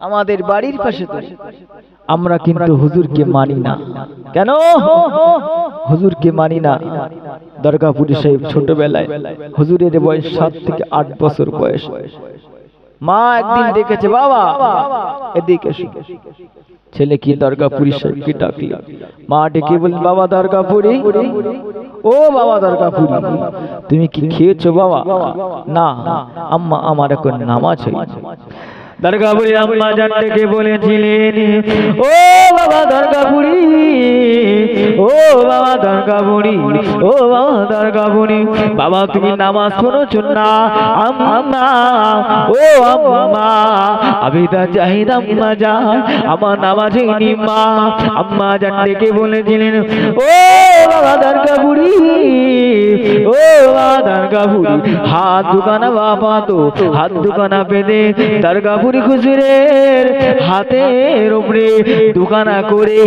আমাদের বাড়ির পাশে তো। আমরা কিন্তু হুজুরকে মানি না। কেন? হুজুরকে মানি না। দরগাপুরি সাহেব ছোটবেলায় হুজুরের বয়স সাত থেকে আট বছর বয়স। মা একদিন ডেকেছে, বাবা, এদিকে। ছেলে কি দরগাপুরি সাহেবকে ডাকলি? মা ডেকে বললেন, বাবা দরগাপুরি ও বাবা দরকার দরগাপুরি তুমি কি খেয়েছো বাবা? না, আম্মা আমার এখন নামাজ হয়েছে দরগাপুরি আম্মা জানতে ডেকে বলেছিলেন, ও বাবা দরগাপুরি বাবা দরগাপুরি ও বাবা দরগাপুরি বাবা, তুমি নামাজ পড়ছো না? আম্মা, ও আম্মা, আবিদা জাহিদ আম্মা যা আমার নামাজ হয়নি মা। আম্মা যার ডেকে বলেছিলেন, ও বাবা দরগাপুরি ও বাবা দরগাপুরি হাত দুখানা বাবা তো হাত দুখানা বেঁধে দরগাপুরি খুচুরের হাতের উপরে দুখানা করে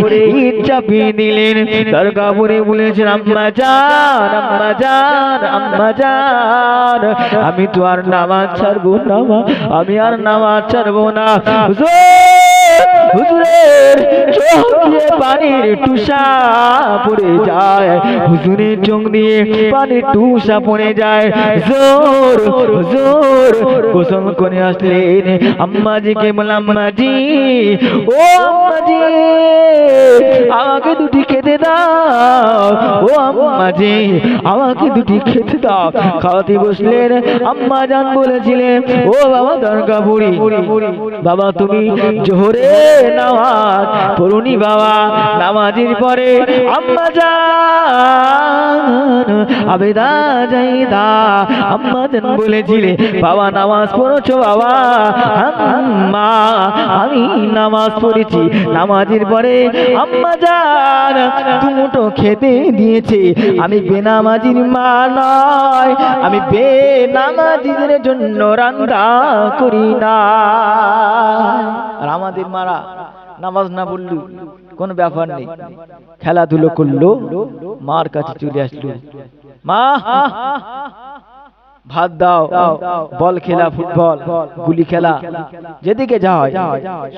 ইট চাপিয়ে দিলেন। দরগাপুরি বলেছেন আম্মা জান আম্মা জান আম্মা জান আমি তো আর নামাজ ছাড়বো না আমি আর নামাজ ছাড়বো না। হুজুর, হুজুরের চোখ দিয়ে পানির টুসা পড়ে যায়। হুজুরের চোখ দিয়ে পানির টুসা পড়ে যায়। জোর জোর গোসল করে আসলেন। আম্মাজিকে বললাম, আম্মাজি, ও আমাকে দুটি খেতে দাও। আমাকে দুটি খেতে দাও। খাওয়াতে বসলেন, আম্মা বলেছিলেন, ও বাবা দরগা বুড়ি বাবা তুমি জোহরে নামাজ পড়ুনি বাবা, নামাজের পরে আম্মা জান বলেছিলে, বাবা নামাজ পড়েছো বাবা, আম্মা, আমি নামাজ পড়েছি। নামাজের পরে আম্মা জান দুমুটো খেতে দিয়েছে। আমি বেনামাজির মা নয়, আমি বেনামাজিদের জন্য রান্না করি না। আর আমাদের মারা নামাজ না পড়লু, কোনো ব্যাপার নেই। খেলাধুলো করল, মার কাছে চলে আসলো। মা, ভাত দাও, বল খেলা, ফুটবল, গুলি খেলা, যেদিকে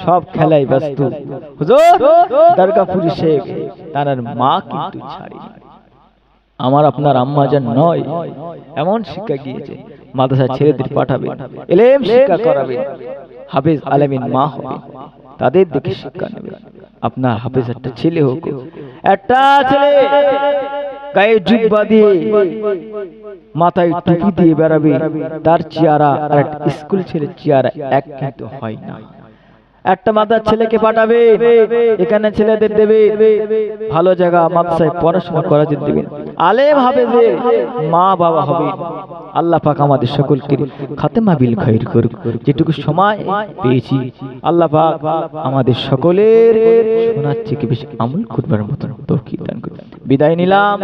সব খেলায় ব্যস্ত। হুজুর শেখ, তার মা কিন্তু আমার আপনার আম্মা যেন নয়, এমন শিক্ষা গিয়েছে মাদ্রাসা ছেলেদের পাঠাবেন এলেম শিক্ষা করাবে, হাফেজ আলামিন মা হবে। তাদের দেখে শিক্ষা নেবে। আপনার হাফেজ একটা ছেলে হোক, একটা ছেলে গায়ে জুব্বা দিয়ে মাথায় টুপি দিয়ে বেড়াবে, তার চেয়ারা আর স্কুল ছেলের চেয়ারা এক কিন্তু হয় না। একটা মাদার ছেলেকে পাঠাবে এখানে ছেলেদের দেবে। ভালো জায়গা মাদ্রাসায় পড়াশোনা জন্য দেবেন। আলেম হবে যে মা বাবা হবে। আল্লাহ পাক আমাদের সকলকে খাতেমা বিল খাইর করুক। যেটুকু সময় পেয়েছি আল্লাহ পাক আমাদের সকলের শোনার থেকে বেশি আমল করবার মতন তৌফিক দান করুন। বিদায় নিলাম।